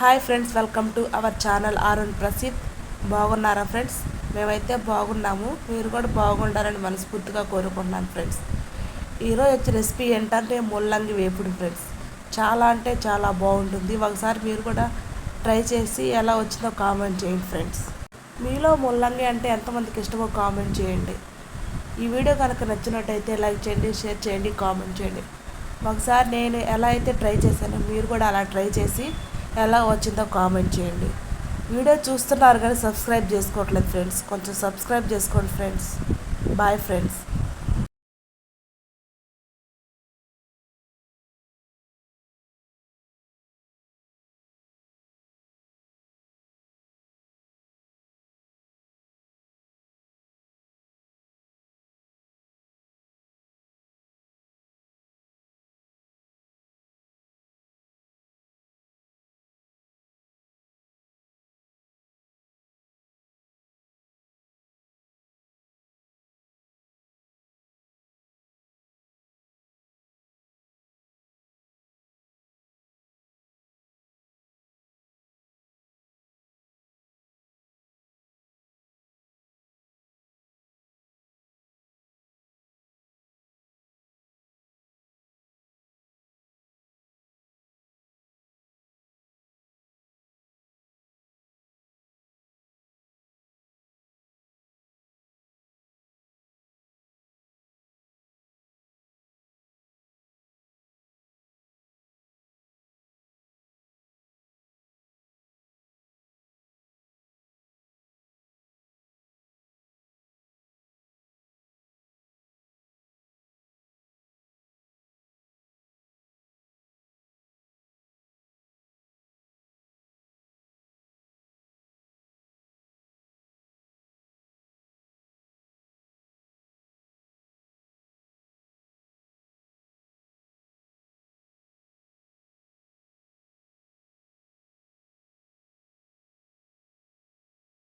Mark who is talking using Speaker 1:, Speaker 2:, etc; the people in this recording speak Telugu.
Speaker 1: Hi friends welcome to our channel Arun Praseed బాగున్నారా ఫ్రెండ్స్ మేమైతే బాగున్నాము. మీరు కూడా బాగుండాలని మనస్ఫూర్తిగా కోరుకుంటున్నాను ఫ్రెండ్స్ ఈరోజు వచ్చే రెసిపీ ఏంటంటే ముల్లంగి వేపుడు ఫ్రెండ్స్ చాలా అంటే చాలా బాగుంటుంది. ఒకసారి మీరు కూడా ట్రై చేసి ఎలా వచ్చిందో కామెంట్ చేయండి ఫ్రెండ్స్ మీలో ముల్లంగి అంటే ఎంతమందికి ఇష్టమో కామెంట్ చేయండి. ఈ వీడియో కనుక నచ్చినట్టయితే లైక్ చేయండి షేర్ చేయండి కామెంట్ చేయండి. ఒకసారి నేను ఎలా అయితే ట్రై చేశానో మీరు కూడా అలా ట్రై చేసి ఎలా వచ్చిందో కామెంట్ చేయండి. వీడియో చూస్తున్నారు కానీ సబ్స్క్రైబ్ చేసుకోవట్లేదు ఫ్రెండ్స్. కొంచెం సబ్స్క్రైబ్ చేసుకోండి ఫ్రెండ్స్. Bye friends.